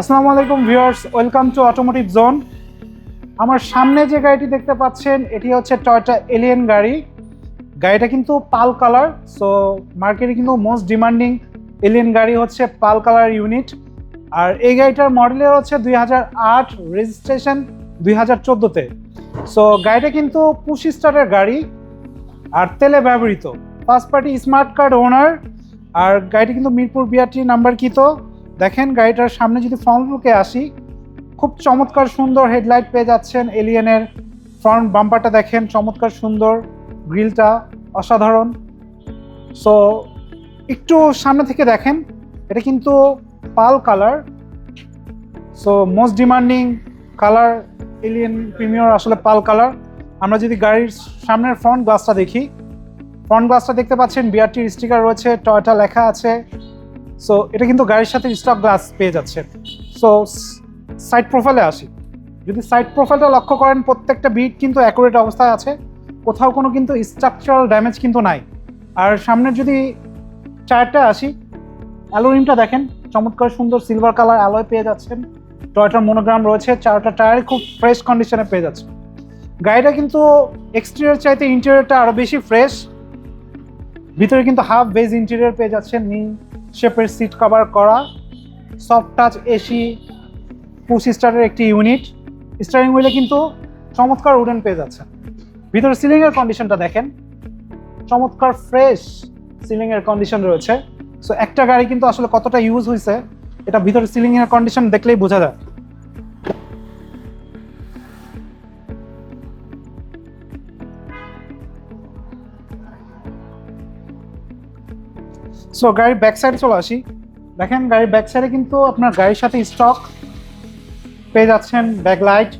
আসসালামু আলাইকুম viewers, welcome to automotive zone আমার সামনে যে গাড়িটি দেখতে পাচ্ছেন, এটি হচ্ছে টয়টা এলিয়েন গাড়ি। গাড়িটা কিন্তু পাল কালার সো মার্কেটে কিন্তু মোস্ট ডিমান্ডিং এলিয়েন গাড়ি হচ্ছে পাল কালার ইউনিট আর এই গাড়িটার মডেলের হচ্ছে দুই হাজার আট রেজিস্ট্রেশন দুই হাজার চোদ্দোতে। সো গাড়িটা কিন্তু পুশ স্টারের গাড়ি, আর তেলে ব্যবহৃত। First party smart card owner আর গাড়িটি কিন্তু মিরপুর বিআরটি নাম্বার কি তো দেখেন গাড়িটার সামনে যদি ফ্রন্ট লুকে আসি, খুব চমৎকার সুন্দর হেডলাইট পেয়ে যাচ্ছেন এলিয়েনের ফ্রন্ট বাম্পারটা দেখেন, চমৎকার সুন্দর গ্রিলটা অসাধারণ। সো একটু সামনে থেকে দেখেন, এটা কিন্তু pearl colour so most demanding colour Allion premier আসলে পাল কালার আমরা যদি গাড়ির সামনের ফ্রন্ট গ্লাসটা দেখি ফ্রন্ট গ্লাসটা দেখতে পাচ্ছেন বিআরটির স্টিকার রয়েছে টয়টা লেখা আছে। সো এটা কিন্তু গাড়ির সাথে স্টক গ্লাস পেয়ে যাচ্ছে। সো সাইড প্রোফাইলে আসি। যদি সাইড প্রোফাইলটা লক্ষ্য করেন, প্রত্যেকটা বিট কিন্তু অ্যাকুরেট অবস্থায় আছে। কোথাও কোনো কিন্তু স্ট্রাকচারাল ড্যামেজ কিন্তু নাই। আর সামনের যদি টায়ারটা আসি অ্যালোরিমটা দেখেন, চমৎকার সুন্দর সিলভার কালার অ্যালয় পেয়ে যাচ্ছেন। টয়টার মনোগ্রাম রয়েছে, চারটা টায়ার খুব ফ্রেশ কন্ডিশনে পেয়ে যাচ্ছে। গাড়িটা কিন্তু এক্সটেরিয়ার চাইতে ইন্টেরিয়রটা আরও বেশি ফ্রেশ ভিতরে কিন্তু হাফ বেজ ইন্টেরিয়র পেয়ে যাচ্ছেন শেপের সিট কভার করা সফট টাচ এসি টু স্টারের একটি ইউনিট স্টারিং হুইলে কিন্তু চমৎকার উডেন পেয়ে যাচ্ছে ভিতরে সিলিংয়ের কন্ডিশনটা দেখেন। চমৎকার ফ্রেশ সিলিংয়ের কন্ডিশন রয়েছে। সো একটা গাড়ি কিন্তু আসলে কতটা ইউজ হয়েছে এটা ভিতরে সিলিংয়ের কন্ডিশন দেখলেই বোঝা যায়। সো গাড়ির ব্যাক সাইডে চলে আসি। দেখেন, গাড়ির ব্যাক সাইডে কিন্তু আপনার গাড়ির সাথে স্টক পেয়ে যাচ্ছেন ব্যাক লাইট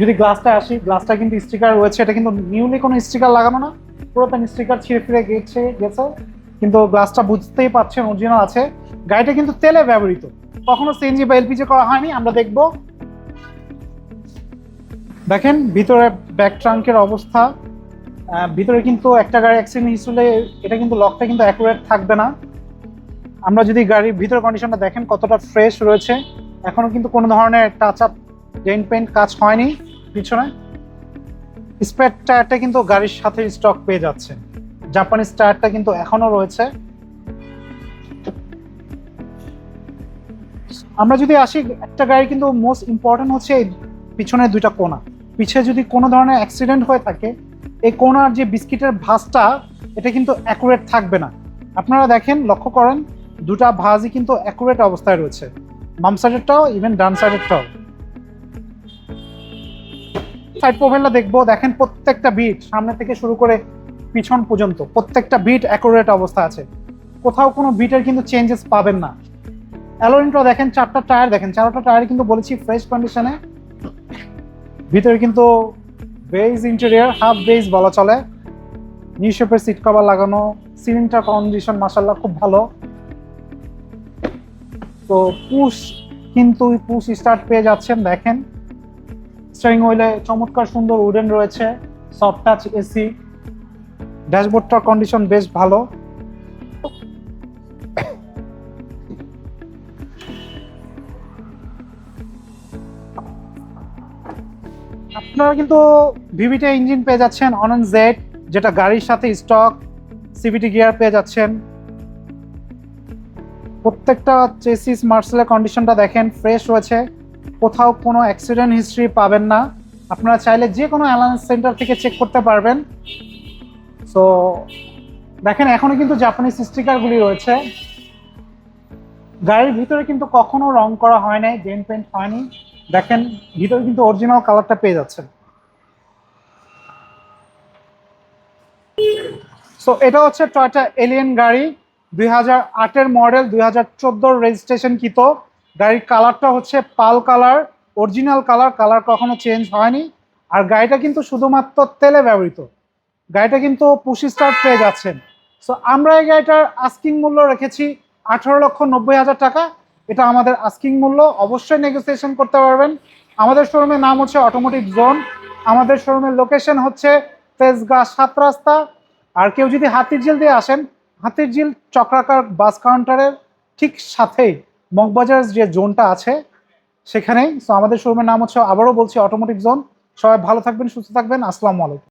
যদি গ্লাসটা আসি গ্লাসটা কিন্তু স্টিকার রয়েছে। এটা কিন্তু নিউলি কোনো স্টিকার লাগানো না। পুরাতন স্টিকার ছিঁড়ে ফিরে গেছে গেছে। কিন্তু গ্লাসটা বুঝতেই পারছেন অরিজিনাল আছে। গাড়িটা কিন্তু তেলে ব্যবহৃত। কখনো সিএনজি বা এলপিজি করা হয়নি, আমরা দেখব। দেখেন, ভিতরে ব্যাক ট্রাঙ্কের অবস্থা। ভিতরে কিন্তু একটা গাড়ি অ্যাক্সিডেন্ট হিসেবে এটা কিন্তু লকটা কিন্তু অ্যাকুরেট থাকবে না। আমরা যদি গাড়ির ভিতর কন্ডিশনটা দেখেন, কতটা ফ্রেশ রয়েছে এখনও কিন্তু কোনো ধরনের টাচ আপ ডেন্ট পেন্ট কাজ হয়নি পিছনে। স্পেয়ার টায়ারটা কিন্তু গাড়ির সাথে স্টক পেয়ে যাচ্ছে। জাপানিজ টায়ারটা কিন্তু এখনও রয়েছে। আমরা যদি আসি, একটা গাড়ি কিন্তু মোস্ট ইম্পর্টেন্ট হচ্ছে পিছনের দুইটা কোনা। পিছে যদি কোনো ধরনের অ্যাক্সিডেন্ট হয়ে থাকে এই কোনার যে বিস্কিটের ভাঁজটা, এটা কিন্তু অ্যাকুরেট থাকবে না। আপনারা দেখেন, লক্ষ্য করেন, দুটা ভাঁজই কিন্তু অ্যাকুরেট অবস্থায় রয়েছে। বাম সাইডেরটাও ইভেন ডান সাইডেরটাও সাইড প্রোফাইলটা দেখব। দেখেন, প্রত্যেকটা বিট সামনে থেকে শুরু করে পিছন পর্যন্ত, প্রত্যেকটা বিট অ্যাকুরেট অবস্থা আছে। কোথাও কোনো বিটের কিন্তু চেঞ্জেস পাবেন না। অ্যালোরিনটা দেখেন, চারটা টায়ার দেখেন, চারটা টায়ার কিন্তু বলেছি ফ্রেশ কন্ডিশনে ভিতরে কিন্তু বেজ ইন্টেরিয়ার হাফ বেজ বলা চলে। নিউ শেপের সিট কভার লাগানো সিলিন্ডার কন্ডিশন মাসাল্লাহ খুব ভালো। তো পুশ কিন্তু পুশ স্টার্ট পেয়ে যাচ্ছেন, দেখেন। স্টারিং হুইলে চমৎকার সুন্দর উডেন রয়েছে সফট টাচ এসি ড্যাশবোর্ডটার কন্ডিশন বেশ ভালো। আপনারা কিন্তু ভিভিটা ইঞ্জিন পেয়ে যাচ্ছেন অনন জেড যেটা গাড়ির সাথে স্টক সিভিটি গিয়ার পেয়ে যাচ্ছেন। প্রত্যেকটা চেসিস মার্সেলের কন্ডিশনটা দেখেন ফ্রেশ রয়েছে। কোথাও কোনো অ্যাক্সিডেন্ট হিস্ট্রি পাবেন না। আপনারা চাইলে যে কোনো অ্যালায়েন্স সেন্টার থেকে চেক করতে পারবেন। সো দেখেন, এখনও কিন্তু জাপানিজ স্টিকারগুলি রয়েছে। গাড়ির ভিতরে কিন্তু কখনো রং করা হয় নাই ডেন্ট পেন্ট হয়নি। দেখেন, ভিতরে কিন্তু অরিজিনাল কালারটা পেয়ে যাচ্ছেন। সো এটা হচ্ছে টয়টা এলিয়েন গাড়ি, দুই হাজার আটের মডেল দুই হাজার চোদ্দোর রেজিস্ট্রেশন কিত গাড়ির কালারটা হচ্ছে pearl colour original colour colour কখনো চেঞ্জ হয়নি। আর গাড়িটা কিন্তু শুধুমাত্র তেলে ব্যবহৃত। গাড়িটা কিন্তু পুশি স্টার্ট পেয়ে যাচ্ছেন। সো আমরা এই গাড়িটার আস্কিং মূল্য রেখেছি আঠারো লক্ষ নব্বই হাজার টাকা। এটা আমাদের আস্কিং মূল্য, অবশ্যই নেগোসিয়েশন করতে পারবেন। আমাদের শোরুমের নাম হচ্ছে অটোমোটিভ জোন আমাদের শোরুমের লোকেশন হচ্ছে তেজগাঁ সাত রাস্তা। আর কেউ যদি হাতির ঝিল দিয়ে আসেন হাতির ঝিল চক্রাকার বাস কাউন্টারের ঠিক সাথেই মগবাজার যে জোনটা আছে, সেখানেই। সো আমাদের শোরুমের নাম হচ্ছে, আবারও বলছি অটোমোটিভ জোন সবাই ভালো থাকবেন, সুস্থ থাকবেন। আসসালামু আলাইকুম।